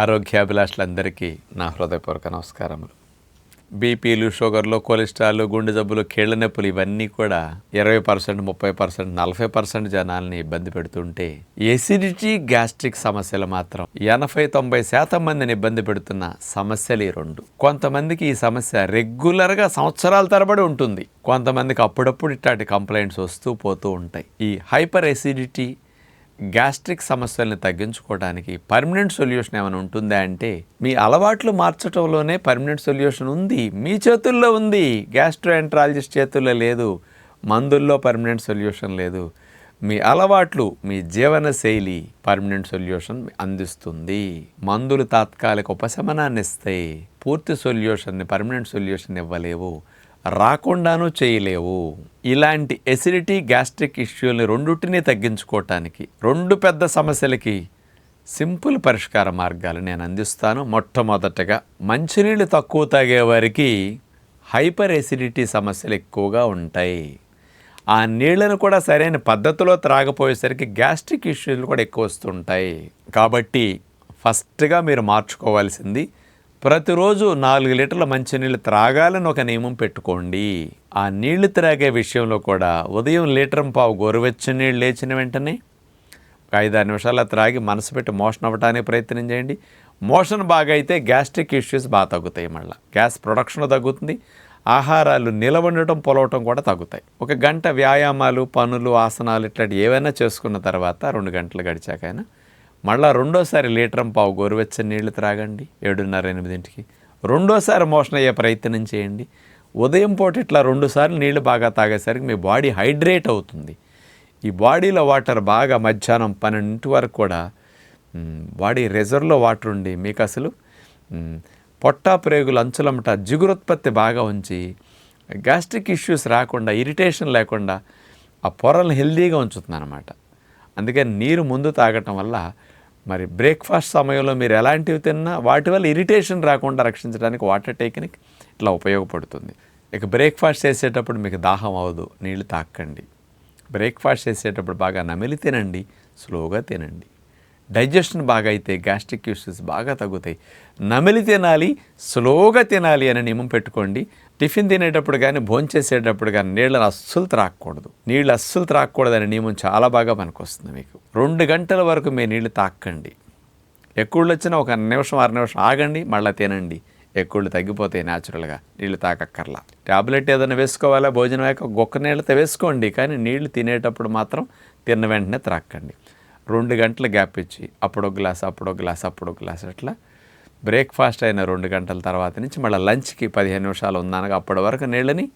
ఆరోగ్యాభిలాషులందరికీ నా హృదయపూర్వక నమస్కారములు. బీపీలు షుగర్లు కొలెస్ట్రాల్ గుండె జబ్బులు కీళ్ళ నొప్పులు ఇవన్నీ కూడా ఇరవై పర్సెంట్ ముప్పై పర్సెంట్ నలభై పర్సెంట్ జనాల్ని ఇబ్బంది పెడుతుంటే ఎసిడిటీ గ్యాస్ట్రిక్ సమస్యలు మాత్రం ఎనభై తొంభై శాతం మందిని ఇబ్బంది పెడుతున్న సమస్యలు ఈ రెండు. కొంతమందికి ఈ సమస్య రెగ్యులర్గా సంవత్సరాల తరబడి ఉంటుంది. కొంతమందికి అప్పుడప్పుడు ఇట్లాంటి కంప్లైంట్స్ వస్తూ పోతూ ఉంటాయి. ఈ హైపర్ ఎసిడిటీ గ్యాస్ట్రిక్ సమస్యల్ని తగ్గించుకోవడానికి పర్మనెంట్ సొల్యూషన్ ఏమైనా ఉంటుందా అంటే మీ అలవాట్లు మార్చడంలోనే పర్మనెంట్ సొల్యూషన్ ఉంది. మీ చేతుల్లో ఉంది. గ్యాస్ట్రోఎంట్రాలజిస్ట్ చేతుల్లో లేదు. మందుల్లో పర్మనెంట్ సొల్యూషన్ లేదు. మీ అలవాట్లు మీ జీవన శైలి పర్మనెంట్ సొల్యూషన్ అందిస్తుంది. మందులు తాత్కాలిక ఉపశమనాన్ని ఇస్తాయి పూర్తి సొల్యూషన్ని పర్మనెంట్ సొల్యూషన్ ఇవ్వలేవు. రాకుండానూ చేయలేవు. ఇలాంటి ఎసిడిటీ గ్యాస్ట్రిక్ ఇష్యూని రెండుటిని తగ్గించుకోవటానికి రెండు పెద్ద సమస్యలకి సింపుల్ పరిష్కార మార్గాలు నేను అందిస్తాను. మొట్టమొదటగా మంచినీళ్ళు తక్కువ తాగే వారికి హైపర్ ఎసిడిటీ సమస్యలు ఎక్కువగా ఉంటాయి. ఆ నీళ్ళను కూడా సరైన పద్ధతిలో త్రాగపోయేసరికి గ్యాస్ట్రిక్ ఇష్యూలు కూడా ఎక్కువ వస్తుంటాయి. కాబట్టి ఫస్ట్గా మీరు మార్చుకోవాల్సింది ప్రతిరోజు నాలుగు లీటర్ల మంచినీళ్ళు త్రాగాలని ఒక నియమం పెట్టుకోండి. ఆ నీళ్ళు త్రాగే విషయంలో కూడా ఉదయం లీటర్ పావు గోరువెచ్చని నీళ్ళు లేచిన వెంటనే ఒక ఐదారు నిమిషాలు త్రాగి మనసు పెట్టి మోషన్ అవ్వడానికి ప్రయత్నం చేయండి. మోషన్ బాగా అయితే గ్యాస్ట్రిక్ ఇష్యూస్ బాగా తగ్గుతాయి మళ్ళీ. గ్యాస్ ప్రొడక్షన్ తగ్గుతుంది. ఆహారాలు నిలవండటం పొలవటం కూడా తగ్గుతాయి. ఒక గంట వ్యాయామాలు పనులు ఆసనాలు ఇట్లాంటి ఏవైనా చేసుకున్న తర్వాత రెండు గంటలు గడిచాకైనా మళ్ళా రెండోసారి లీటర్ పావు గోరువెచ్చని నీళ్ళు త్రాగండి ఏడున్నర ఎనిమిదింటికి. రెండోసారి మోషన్ అయ్యే ప్రయత్నం చేయండి. ఉదయం పూట ఇట్లా రెండుసార్లు నీళ్ళు బాగా తాగేసరికి మీ బాడీ హైడ్రేట్ అవుతుంది. ఈ బాడీలో వాటర్ బాగా మధ్యాహ్నం పన్నెండింటి వరకు కూడా బాడీ రిజర్వ్లో వాటర్ ఉండి మీకు అసలు పొట్ట ప్రేగులు అంచులమట జిగురుత్పత్తి బాగా ఉంచి గ్యాస్ట్రిక్ ఇష్యూస్ రాకుండా ఇరిటేషన్ లేకుండా ఆ పొరలను హెల్దీగా ఉంచుతుంది అనమాట అందుకని నీరు ముందు తాగటం వల్ల మరి బ్రేక్ఫాస్ట్ సమయంలో మీరు ఎలాంటివి తిన్నా వాటి వల్ల ఇరిటేషన్ రాకుండా రక్షించడానికి వాటర్ టెక్నిక్ ఇట్లా ఉపయోగపడుతుంది. ఇక బ్రేక్ఫాస్ట్ చేసేటప్పుడు మీకు దాహం అవ్వదు నీళ్ళు తాకండి బ్రేక్ఫాస్ట్ చేసేటప్పుడు బాగా నమిలి తినండి స్లోగా తినండి. డైజెషన్ బాగా అయితే గ్యాస్ట్రిక్ ఇష్యూస్ బాగా తగ్గుతాయి. నమిలి తినాలి స్లోగా తినాలి అనే నియమం పెట్టుకోండి. టిఫిన్ తినేటప్పుడు కానీ భోంచేసేటప్పుడు కానీ నీళ్ళని అస్సలు త్రాకూడదు నీళ్ళు అస్సలు త్రాగకూడదు అనే నియమం చాలా బాగా పనికొస్తుంది మీకు. రెండు గంటల వరకు మీ నీళ్ళు తాకండి ఎక్కువళ్ళు వచ్చినా ఒక నిమిషం అర నిమిషం ఆగండి మళ్ళీ తినండి. ఎక్కువళ్ళు తగ్గిపోతాయి న్యాచురల్గా నీళ్ళు తాకక్కర్లా. ట్యాబ్లెట్ ఏదైనా వేసుకోవాలా? భోజనం అయ్యాక గొక్క నీళ్ళతో వేసుకోండి కానీ నీళ్ళు తినేటప్పుడు మాత్రం తిన్న వెంటనే త్రాక్కండి. రెండు గంటల గ్యాప్ ఇచ్చి అప్పుడో గ్లాస్ అప్పుడో గ్లాస్ అప్పుడో గ్లాస్ అట్లా బ్రేక్ఫాస్ట్ అయిన రెండు గంటల తర్వాత నుంచి మళ్ళీ లంచ్కి పదిహేను నిమిషాలు ఉందనగా అప్పటి వరకు నీళ్ళని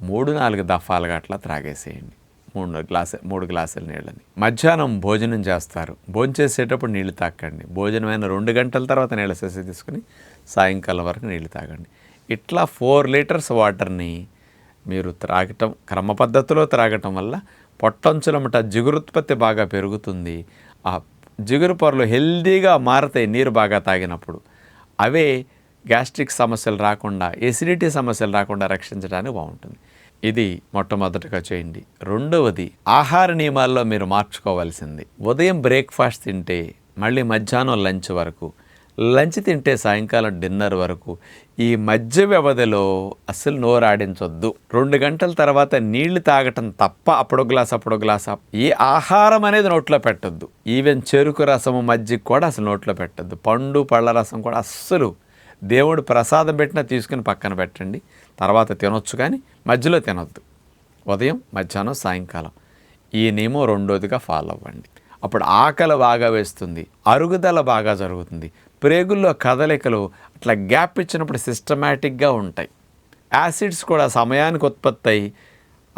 మూడు నాలుగు దఫాలుగా అట్లా త్రాగేసేయండి. మూడు గ్లాసు మూడు గ్లాసుల నీళ్ళని. మధ్యాహ్నం భోజనం చేస్తారు. భోజనం చేసేటప్పుడు నీళ్ళు తాకండి భోజనం అయిన రెండు గంటల తర్వాత నీళ్ళ సెసి తీసుకుని సాయంకాలం వరకు నీళ్ళు తాగండి. ఇట్లా ఫోర్ లీటర్స్ వాటర్ని మీరు త్రాగటం క్రమ పద్ధతిలో త్రాగటం వల్ల పొట్టంచులమట జిగురుత్పత్తి బాగా పెరుగుతుంది. ఆ జిగురు పొరలు హెల్దీగా మారతాయి నీరు బాగా తాగినప్పుడు. అవే గ్యాస్ట్రిక్ సమస్యలు రాకుండా ఎసిడిటీ సమస్యలు రాకుండా రక్షించడానికి బాగుంటుంది. ఇది మొట్టమొదటిగా చేయండి. రెండవది ఆహార నియమాల్లో మీరు మార్చుకోవాల్సింది. ఉదయం బ్రేక్ఫాస్ట్ తింటే మళ్ళీ మధ్యాహ్నం లంచ్ వరకు లంచ్ తింటే సాయంకాలం డిన్నర్ వరకు ఈ మధ్య వ్యవధిలో అస్సలు నోరాడించొద్దు. రెండు గంటల తర్వాత నీళ్ళు తాగటం తప్ప అప్పుడో గ్లాస్ అప్పుడో గ్లాస్. ఈ ఏ ఆహారం అనేది నోట్లో పెట్టొద్దు. ఈవెన్ చెరుకు రసము మజ్జిగ కూడా అసలు నోట్లో పెట్టొద్దు. పండు పళ్ళ రసం కూడా అస్సలు దేవుడు ప్రసాదం పెట్టినా తీసుకుని పక్కన పెట్టండి. తర్వాత తినొచ్చు కానీ మధ్యలో తినొద్దు. ఉదయం మధ్యాహ్నం సాయంకాలం. ఈ నియమం రెండోదిగా ఫాలో అవ్వండి. అప్పుడు ఆకలి బాగా వేస్తుంది. అరుగుదల బాగా జరుగుతుంది. ప్రేగుల్లో కదలికలు అట్లా గ్యాప్ ఇచ్చినప్పుడు సిస్టమేటిక్గా ఉంటాయి. యాసిడ్స్ కూడా సమయానికి ఉత్పత్తి అయ్యి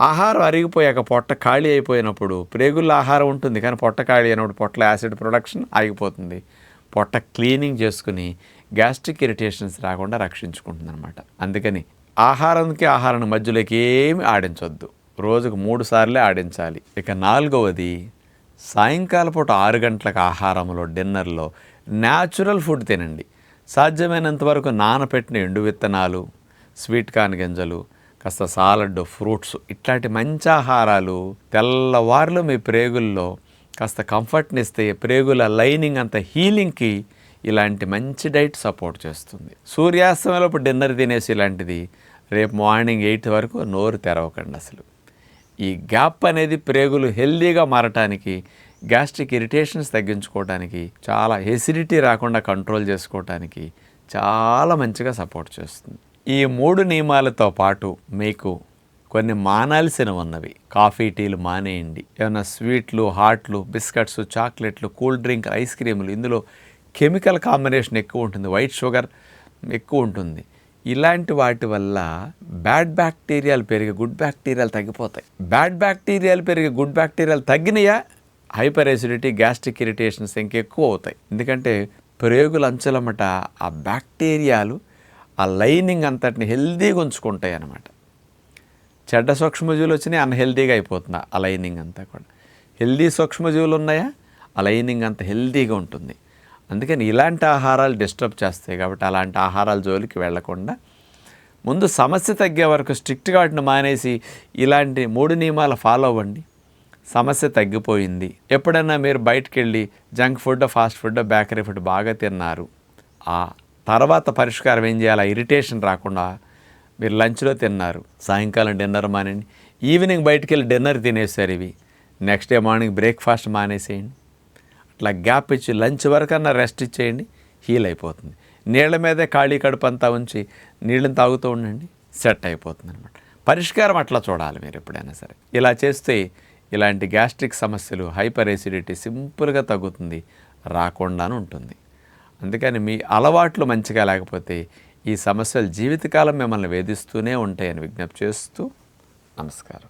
ఆహారం అరిగిపోయాక పొట్ట ఖాళీ అయిపోయినప్పుడు ప్రేగుల్లో ఆహారం ఉంటుంది కానీ పొట్ట ఖాళీ అయినప్పుడు పొట్టలో యాసిడ్ ప్రొడక్షన్ ఆగిపోతుంది. పొట్ట క్లీనింగ్ చేసుకుని గ్యాస్ట్రిక్ ఇరిటేషన్స్ రాకుండా రక్షించుకుంటుంది అనమాట అందుకని ఆహారానికి ఆహారం మధ్యలోకి ఏమి ఆడించొద్దు. రోజుకు మూడు సార్లే ఆడించాలి. ఇక నాలుగవది సాయంకాల పూట ఆరు గంటలకు ఆహారంలో డిన్నర్లో న్యాచురల్ ఫుడ్ తినండి. సాధ్యమైనంత వరకు నానపెట్టిన ఎండు విత్తనాలు స్వీట్ కార్న్ గింజలు కాస్త సాలడ్ ఫ్రూట్స్ ఇట్లాంటి మంచి ఆహారాలు తెల్లవారులు మీ ప్రేగుల్లో కాస్త కంఫర్ట్ని ఇస్తే ప్రేగుల లైనింగ్ అంత హీలింగ్కి ఇలాంటి మంచి డైట్ సపోర్ట్ చేస్తుంది. సూర్యాస్తమయంలోపు డిన్నర్ తినేసి ఇలాంటిది రేపు మార్నింగ్ ఎయిట్ వరకు నోరు తెరవకండి అసలు. ఈ గ్యాప్ అనేది ప్రేగులు హెల్దీగా మారటానికి గ్యాస్ట్రిక్ ఇరిటేషన్స్ తగ్గించుకోవడానికి చాలా ఎసిడిటీ రాకుండా కంట్రోల్ చేసుకోవటానికి చాలా మంచిగా సపోర్ట్ చేస్తుంది. ఈ మూడు నియమాలతో పాటు మీకు కొన్ని మానాల్సినవి ఉన్నవి. కాఫీ టీలు మానేయండి. ఏమైనా స్వీట్లు హాట్లు బిస్కెట్స్ చాక్లెట్లు కూల్ డ్రింక్ ఐస్ క్రీములు ఇందులో కెమికల్ కాంబినేషన్ ఎక్కువ ఉంటుంది. వైట్ షుగర్ ఎక్కువ ఉంటుంది. ఇలాంటి వాటి వల్ల బ్యాడ్ బ్యాక్టీరియాలు పెరిగి గుడ్ బ్యాక్టీరియాలు తగ్గిపోతాయి. బ్యాడ్ బ్యాక్టీరియాలు పెరిగి గుడ్ బ్యాక్టీరియాలు తగ్గినాయా? హైపర్ ఎసిడిటీ గ్యాస్ట్రిక్ ఇరిటేషన్స్ ఇంకెక్కువ అవుతాయి. ఎందుకంటే ప్రేగుల అంచెలమట ఆ బ్యాక్టీరియాలు ఆ లైనింగ్ అంతటిని హెల్దీగా ఉంచుకుంటాయి అన్నమాట. చెడ్డ సూక్ష్మజీవులు వచ్చినాయి అన్హెల్దీగా అయిపోతుంది ఆ లైనింగ్ అంతా కూడా. హెల్దీ సూక్ష్మజీవులు ఉన్నాయా? ఆ లైనింగ్ అంత హెల్దీగా ఉంటుంది. అందుకని ఇలాంటి ఆహారాలు డిస్టర్బ్ చేస్తాయి కాబట్టి అలాంటి ఆహారాల జోలికి వెళ్ళకుండా ముందు సమస్య తగ్గే వరకు స్ట్రిక్ట్గా వాటిని మానేసి ఇలాంటి మూడు నియమాలు ఫాలో అవ్వండి. సమస్య తగ్గిపోయింది. ఎప్పుడైనా మీరు బయటకు వెళ్ళి junk food fast food bakery food బాగా తిన్నారు. ఆ తర్వాత పరిష్కారం ఏం చేయాలి? ఇరిటేషన్ రాకుండా మీరు లంచ్లో తిన్నారు. సాయంకాలం డిన్నర్ మానేయండి. ఈవినింగ్ బయటికి వెళ్ళి డిన్నర్ తినేసారు ఇవి. నెక్స్ట్ డే మార్నింగ్ బ్రేక్ఫాస్ట్ మానేసేయండి. అట్లా గ్యాప్ ఇచ్చి లంచ్ వరకన్నా రెస్ట్ ఇచ్చేయండి. హీల్ అయిపోతుంది. నీళ్ళ మీదే ఖాళీ కడుపు అంతా ఉంచి నీళ్ళని తాగుతూ ఉండండి. సెట్ అయిపోతుంది అనమాట పరిష్కారం అట్లా చూడాలి మీరు ఎప్పుడైనా సరే. ఇలా చేస్తే ఇలాంటి గ్యాస్ట్రిక్ సమస్యలు హైపర్ ఎసిడిటీ సింపుల్గా తగ్గుతుంది రాకుండానే ఉంటుంది. అందుకని మీ అలవాట్లు మంచిగా లేకపోతే ఈ సమస్యలు జీవితకాలం మిమ్మల్ని వేధిస్తూనే ఉంటాయని విజ్ఞప్తి చేస్తూ నమస్కారం.